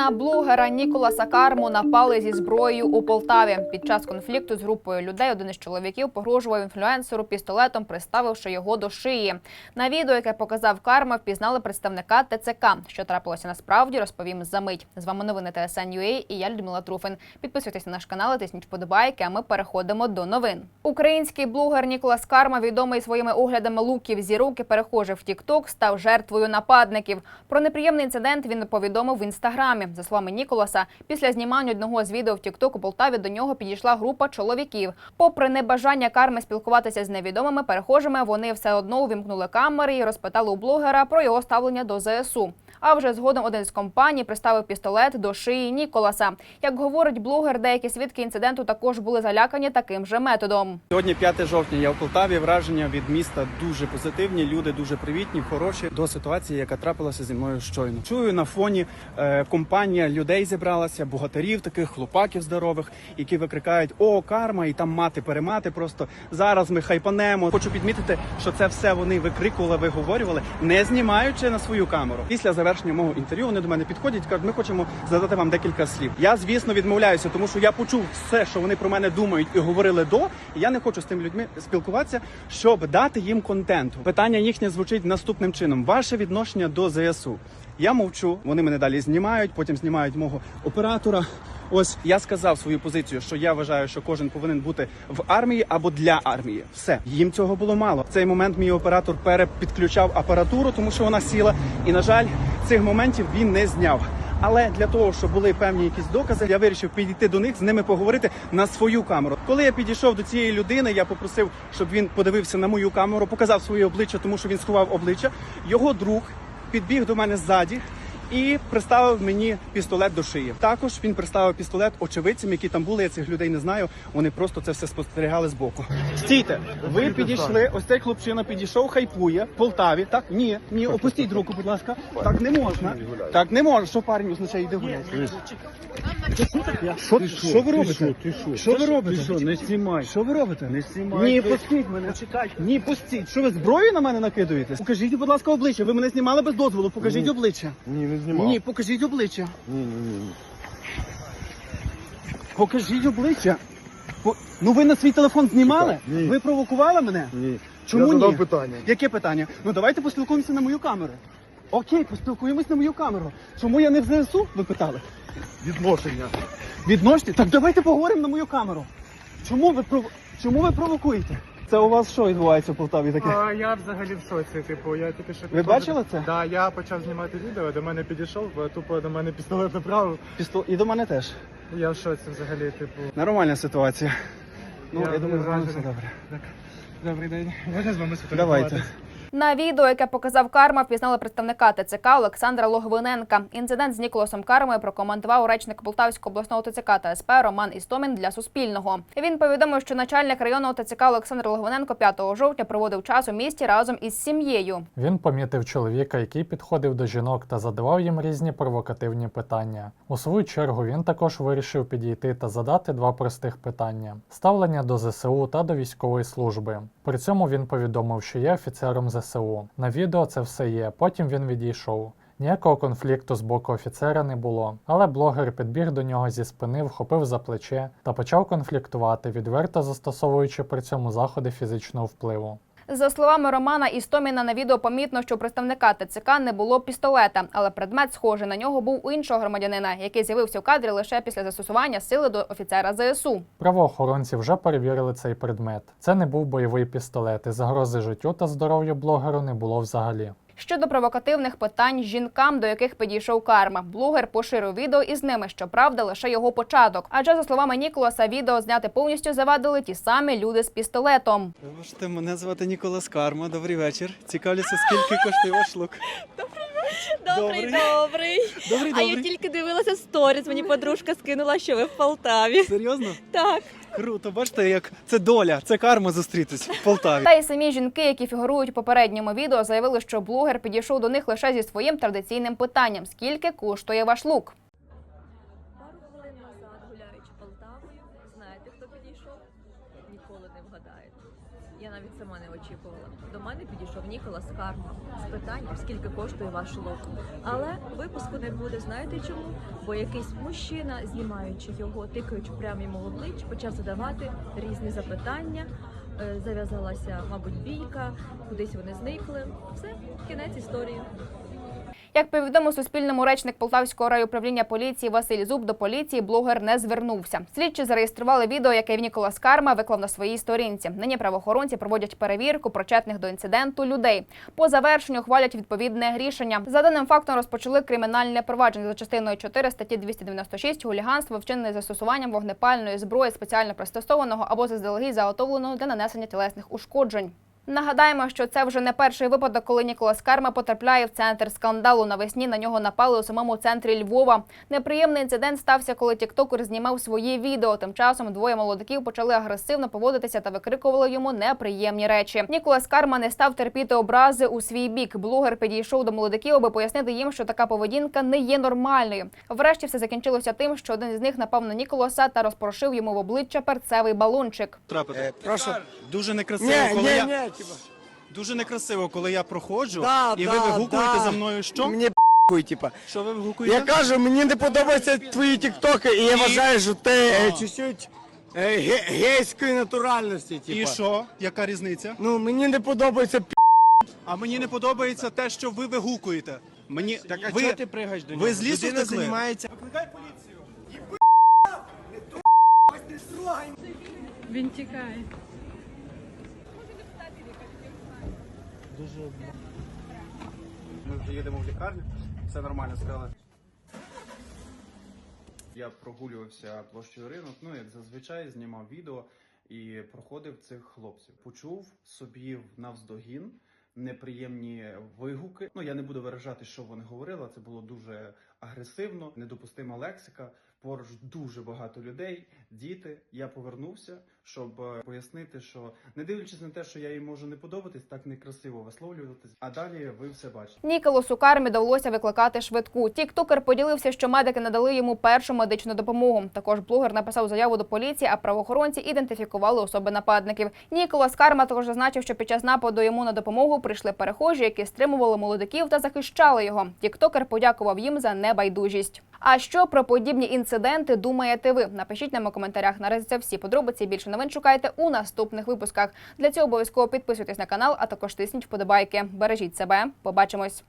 На блогера Ніколаса Карму напали зі зброєю у Полтаві. Під час конфлікту з групою людей один із чоловіків погрожував інфлюенсеру пістолетом, приставивши його до шиї. На відео, яке показав Карма, впізнали представника ТЦК. Що трапилося насправді, розповім за мить. З вами новини ТСН.UA і я Людмила Труфин. Підписуйтесь на наш канал, і тисніть вподобайки, а ми переходимо до новин. Український блогер Ніколас Карма, відомий своїми оглядами луків зірок і перехожих в TikTok, став жертвою нападників. Про неприємний інцидент він повідомив в інстаграмі. За словами Ніколаса, після знімання одного з відео в TikTok у Полтаві до нього підійшла група чоловіків. Попри небажання карми спілкуватися з невідомими перехожими, вони все одно увімкнули камери і розпитали у блогера про його ставлення до ЗСУ. А вже згодом один з компаній приставив пістолет до шиї Ніколаса. Як говорить блогер, деякі свідки інциденту також були залякані таким же методом. Сьогодні 5 жовтня. Я в Полтаві. Враження від міста дуже позитивні. Люди дуже привітні, хороші до ситуації, яка трапилася зі мною щойно. Чую на фоні е, компанія людей зібралася, богатирів, таких хлопаків здорових, які викрикають О, карма! І там мати перемати. Просто зараз ми хайпанемо. Хочу підмітити, що це все вони викрикували, виговорювали, не знімаючи на свою камеру. Після завершення мого інтерв'ю вони до мене підходять, кажуть, ми хочемо задати вам декілька слів. Я звісно відмовляюся, тому що я почув все, що вони про мене думають і говорили до. І я не хочу з тими людьми спілкуватися, щоб дати їм контенту. Питання їхнє звучить наступним чином: ваше відношення до ЗСУ. Я мовчу, вони мене далі знімають, потім знімають мого оператора. Ось я сказав свою позицію, що я вважаю, що кожен повинен бути в армії або для армії. Все їм цього було мало. В цей момент мій оператор перепідключав апаратуру, тому що вона сіла. І на жаль, цих моментів він не зняв. Але для того, щоб були певні якісь докази, я вирішив підійти до них, з ними поговорити на свою камеру. Коли я підійшов до цієї людини, я попросив, щоб він подивився на мою камеру, показав своє обличчя, тому що він сховав обличчя. Його друг підбіг до мене ззаді. І приставив мені пістолет до шиї. Також він приставив пістолет очевидцям, які там були. Я цих людей не знаю. Вони просто це все спостерігали з боку. Стійте, ви підійшли. Ось цей хлопчина підійшов, хайпує в Полтаві. Так ні, ні, опустіть руку, будь ласка. Так не можна. Так не можна. Що парень означає йде гуляти? Що, що ви робите? Що? Ви робите? Що, не знімай. Що ви робите? Не знімай. Ні, пустіть мене. Ні, пустіть. Що ви зброю на мене накидуєте? Покажіть, будь ласка, обличчя. Ви мене знімали без дозволу. Покажіть обличчя. Ні, не знімав. Ні, покажіть обличчя. ні, ні, ні. Покажіть обличчя. По- Ну ви на свій телефон знімали? Ні. Ви провокували мене? ні. Чому Я задав ні? питання. Яке питання? Ну давайте поспілкуємося на мою камеру. Окей, поспілкуємось на мою камеру. Чому я не в ЗСУ? Ви питали? Відношення. Відносите? Так давайте поговоримо на мою камеру. Чому ви пров... Чому ви провокуєте? Це у вас що відбувається в Полтаві таке? А, я взагалі в шоці. Типу, я тільки що Ви бачили це? Да, я почав знімати відео, до мене підійшов, бо тупо до мене пістолет направив. Пістол... І до мене теж. Я в шоці взагалі, типу. Нормальна ситуація. Ну, я, Я думаю, з вами все добре. Так. Добрий день. Можна з вами сфотографуватися? Давайте. На відео, яке показав Карма, впізнали представника ТЦК Олександра Логвиненка. Інцидент з Ніколасом Кармою прокоментував речник Полтавського обласного ТЦК та СП Роман Істомін для Суспільного. Він повідомив, що начальник районного ТЦК Олександр Логвиненко 5 жовтня проводив час у місті разом із сім'єю. Він помітив чоловіка, який підходив до жінок та задавав їм різні провокативні питання. У свою чергу він також вирішив підійти та задати два простих питання: ставлення до ЗСУ та до військової служби. При цьому він повідомив, що є офіцером ЗСУ. На відео це все є. Потім він відійшов. Ніякого конфлікту з боку офіцера не було, але блогер підбіг до нього зі спини, вхопив за плече та почав конфліктувати, відверто застосовуючи при цьому заходи фізичного впливу. За словами Романа Істоміна, на відео помітно, що у представника ТЦК не було пістолета, але предмет, схожий на нього, був у іншого громадянина, який з'явився в кадрі лише після застосування сили до офіцера ЗСУ. Правоохоронці вже перевірили цей предмет. Це не був бойовий пістолет, і загрози життю та здоров'ю блогеру не було взагалі. Щодо провокативних питань жінкам, до яких підійшов карма, блогер поширив відео із ними. Щоправда, лише його початок. Адже за словами Ніколаса, відео зняти повністю завадили ті самі люди з пістолетом. Вибачте, мене звати Ніколас Карма. Добрий вечір. Цікавлюся, скільки коштує ваш лук. Добрий, Добрий. добрий. Добрий, А я тільки дивилася сторіс. Мені подружка скинула, що ви в Полтаві. Серйозно? Так. Круто, бачите, як це доля, це карма зустрітись в Полтаві. Та й самі жінки, які фігурують у попередньому відео, заявили, що блогер підійшов до них лише зі своїм традиційним питанням: скільки коштує ваш лук? Пару хвилин назад, гуляючи Полтавою, знаєте, хто підійшов? Ніколи не вгадаєте. Я навіть сама не очікувала. До мене підійшов Ніколас Карма з питанням, скільки коштує ваш лук. Але випуску не буде. Знаєте чому? Бо якийсь мужчина, знімаючи його, тикаючи прямо йому в обличчя, почав задавати різні запитання. Е, Зав'язалася, мабуть, бійка, кудись вони зникли. Все, кінець історії. Як повідомив Суспільному речник Полтавського райуправління поліції Василь Зуб, до поліції блогер не звернувся. Слідчі зареєстрували відео, яке Ніколас Карма виклав на своїй сторінці. Нині правоохоронці проводять перевірку причетних до інциденту людей. По завершенню хвалять відповідне рішення. За даним фактом розпочали кримінальне провадження за частиною 4 статті 296 хуліганство, вчинене застосуванням вогнепальної зброї спеціально пристосованого або заздалегідь заготовленого для нанесення тілесних ушкоджень. Нагадаємо, що це вже не перший випадок, коли Ніколас Карма потрапляє в центр скандалу. Навесні на нього напали у самому центрі Львова. Неприємний інцидент стався, коли тіктокер знімав свої відео. Тим часом двоє молодиків почали агресивно поводитися та викрикували йому неприємні речі. Ніколас Карма не став терпіти образи у свій бік. Блогер підійшов до молодиків, аби пояснити їм, що така поведінка не є нормальною. Врешті все закінчилося тим, що один із них напав на Ніколаса та розпорошив йому в обличчя перцевий балончик. Трапити. Е, прошу. Дуже некрасиво, коли я типа. дуже некрасиво, коли я проходжу Да, і да, ви вигукуєте да. за мною що? Мені хуй, типа. Що ви вигукуєте? Я кажу, мені не подобаються твої тіктоки, і я вважаю, що ти е, чуть-чуть е, ге- гейської натуральності, типа. І що? Яка різниця? Ну, мені не подобається пі***. А мені не подобається те, що ви вигукуєте. Мені Так, а ви, чого ти пригаєш до нього? ви з лісу Людина втекли? займається. Викликай поліцію. Він тікає. Ми вже їдемо в лікарню, все нормально сказали. Я прогулювався площею ринок, ну як зазвичай знімав відео і проходив цих хлопців. Почув собі навздогін неприємні вигуки. Ну я не буду виражати, що вони говорили. Це було дуже агресивно, недопустима лексика. Поруч дуже багато людей, діти. Я повернувся, щоб е, пояснити, що не дивлячись на те, що я їй можу не подобатись, так некрасиво висловлюватись. А далі ви все бачите. Ніколасу Кармі довелося викликати швидку. Тіктокер поділився, що медики надали йому першу медичну допомогу. Також блогер написав заяву до поліції, а правоохоронці ідентифікували особи нападників. Ніколас Карма також зазначив, що під час нападу йому на допомогу прийшли перехожі, які стримували молодиків та захищали його. Тіктокер подякував їм за небайдужість. А що про подібні інциденти думаєте ви? Напишіть нам у коментарях. Наразі це всі подробиці. Більше новин шукайте у наступних випусках. Для цього обов'язково підписуйтесь на канал, а також тисніть вподобайки. Бережіть себе. Побачимось.